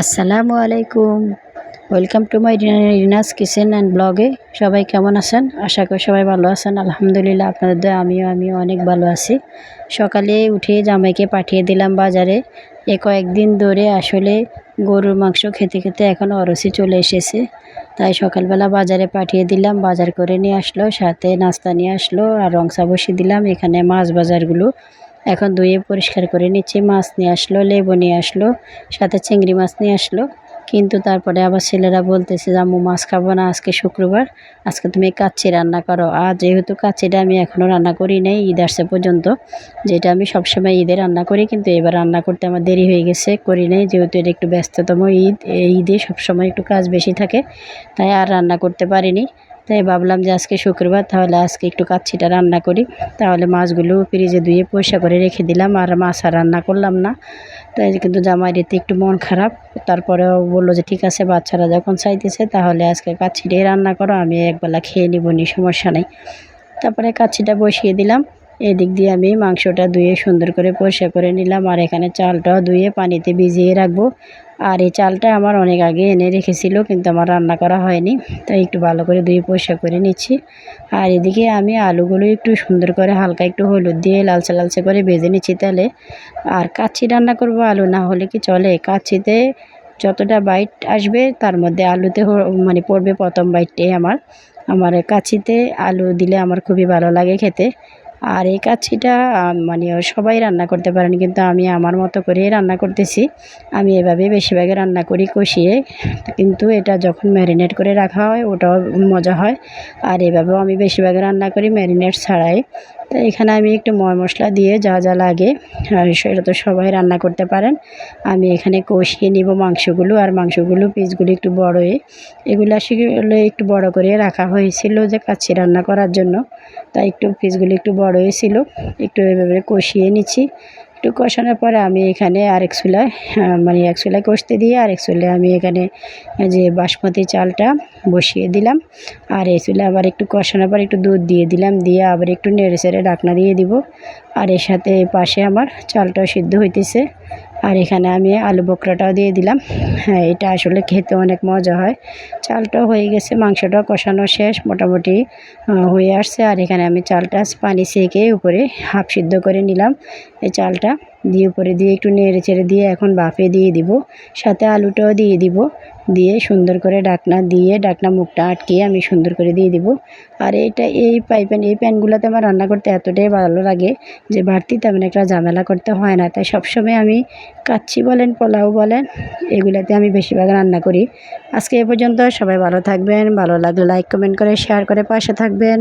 আসসালামু আলাইকুম। Welcome to my Rina's kitchen and ব্লগে সবাই কেমন আছেন? আশা করি সবাই ভালো আছেন। আলহামদুলিল্লাহ, আপনাদের দয়া, আমিও আমিও অনেক ভালো আছি। সকালে উঠে জামাইকে পাঠিয়ে দিলাম বাজারে। এ কয়েকদিন ধরে আসলে গরুর মাংস খেতে খেতে এখন অরসি চলে এসেছে। তাই সকালবেলা বাজারে পাঠিয়ে দিলাম, বাজার করে নিয়ে আসলো, সাথে নাস্তা নিয়ে আসলো আর রংসা বসিয়ে দিলাম। এখানে মাছ বাজারগুলো এখন ধুয়ে পরিষ্কার করে নিচ্ছি। মাছ নিয়ে আসলো, লেবু নিয়ে আসলো, সাথে চিংড়ি মাছ নিয়ে আসলো। কিন্তু তারপরে আবার ছেলেরা বলতেছে যে, আম্মু, মাছ খাব না আজকে শুক্রবার। আজকে তুমি কাচ্চি রান্না করো। আর যেহেতু কাচ্চিটা আমি এখনও রান্না করি নাই ঈদ আসছে পর্যন্ত, যেটা আমি সবসময় ঈদে রান্না করি, কিন্তু এবার রান্না করতে আমার দেরি হয়ে গেছে, করি নাই। যেহেতু এটা একটু ব্যস্ততম ঈদ, এই ঈদে সবসময় একটু কাজ বেশি থাকে, তাই আর রান্না করতে পারিনি। তাই ভাবলাম যে আজকে শুক্রবার, তাহলে আজকে একটু কাচ্ছিটা রান্না করি। তাহলে মাছগুলো ফ্রিজে ধুয়ে পয়সা করে রেখে দিলাম, আর মাছ আর রান্না করলাম না। তাই কিন্তু জামাইরিতে একটু মন খারাপ, তারপরেও বলল যে ঠিক আছে, বাচ্চারা যখন চাইতেছে, তাহলে আজকে কাচ্ছিটাই রান্না করো, আমি একবেলা খেয়ে নিব নি, সমস্যা নেই। তারপরে কাচ্ছিটা বসিয়ে দিলাম এদিক দিয়ে আমি মাংসটা ধুয়ে সুন্দর করে পরিষ্কার করে নিলাম আর এখানে চালটাও ধুয়ে পানিতে ভিজিয়ে রাখব। আর এই চালটা আমার অনেক আগে এনে রেখেছিল, কিন্তু আমার রান্না করা হয়নি, তাই একটু ভালো করে ধুয়ে পরিষ্কার করে নিচ্ছি। আর এদিকে আমি আলুগুলো একটু সুন্দর করে হালকা একটু হলুদ দিয়ে লালচে লালচে করে ভেজে নিচ্ছি তাহলে আর কাচ্ছি রান্না করব আলু, না হলে কি চলে? কাচ্ছিতে যতটা বাইট আসবে, তার মধ্যে আলুতে মানে পড়বে প্রথম বাইটটাই আমার। আমার কাছিতে আলু দিলে আমার খুবই ভালো লাগে খেতে। আর এই কাচ্ছিটা মানে সবাই রান্না করতে পারেন, কিন্তু আমি আমার মতো করেই রান্না করতেছি। আমি এভাবে বেশিরভাগে রান্না করি কষিয়ে। কিন্তু এটা যখন ম্যারিনেট করে রাখা হয়, ওটাও মজা হয়। আর এভাবেও আমি বেশিরভাগ রান্না করি ম্যারিনেট ছাড়াই। তো এখানে আমি একটু ময় মশলা দিয়ে যা যা লাগে সেটা তো সবাই রান্না করতে পারেন। আমি এখানে কষিয়ে নিব মাংসগুলো, আর মাংসগুলো পিসগুলো একটু বড়োই এগুলো আসলে একটু বড় করে রাখা হয়েছিল যে কাচ্ছি রান্না করার জন্য। তাই একটু পিসগুলো একটু বড়োই ছিল। একটু এভাবে কষিয়ে নিচ্ছি। একটু কষানোর পরে আমি এখানে আরেক চুলায় মানে এক চুলায় কষতে দিয়ে আরেক চুলায় আমি এখানে যে বাসমতি চালটা বসিয়ে দিলাম। আর এই চুলে আবার একটু কষানোর পর একটু দুধ দিয়ে দিলাম, দিয়ে আবার একটু নেড়ে চেড়ে ঢাকনা দিয়ে দিব। আর এর সাথে পাশে আমার চালটাও সিদ্ধ হইতেছে। আর এখানে আমি আলু বকরাটাও দিয়ে দিলাম। হ্যাঁ এটা আসলে খেতে অনেক মজা হয়। চালটা হয়ে গেছে মাংসটা কষানো শেষ, মোটামুটি হয়ে আসছে। আর এখানে আমি চালটা পানি সেঁকে উপরে হাফ সিদ্ধ করে নিলাম, এই চালটা। দিয়ে উপরে দিয়ে একটু নেড়ে চেড়ে দিয়ে এখন বাফে দিয়ে দিব। সাথে আলুটাও দিয়ে দিব। দিয়ে সুন্দর করে ডাকনা দিয়ে ডাকনা মুখটা আটকিয়ে আমি সুন্দর করে দিয়ে দিব। আর এটা এই পাই প্যান এই প্যানগুলোতে আমার রান্না করতে এতটাই ভালো লাগে যে বাড়তি তেমন একটা ঝামেলা করতে হয় না। তাই সবসময় আমি কাচ্ছি বলেন, পোলাও বলেন, এগুলাতে আমি বেশিরভাগ রান্না করি। আজকে এ পর্যন্ত সবাই ভালো থাকবেন, ভালো লাগলে লাইক কমেন্ট করে শেয়ার করে পাশে থাকবেন।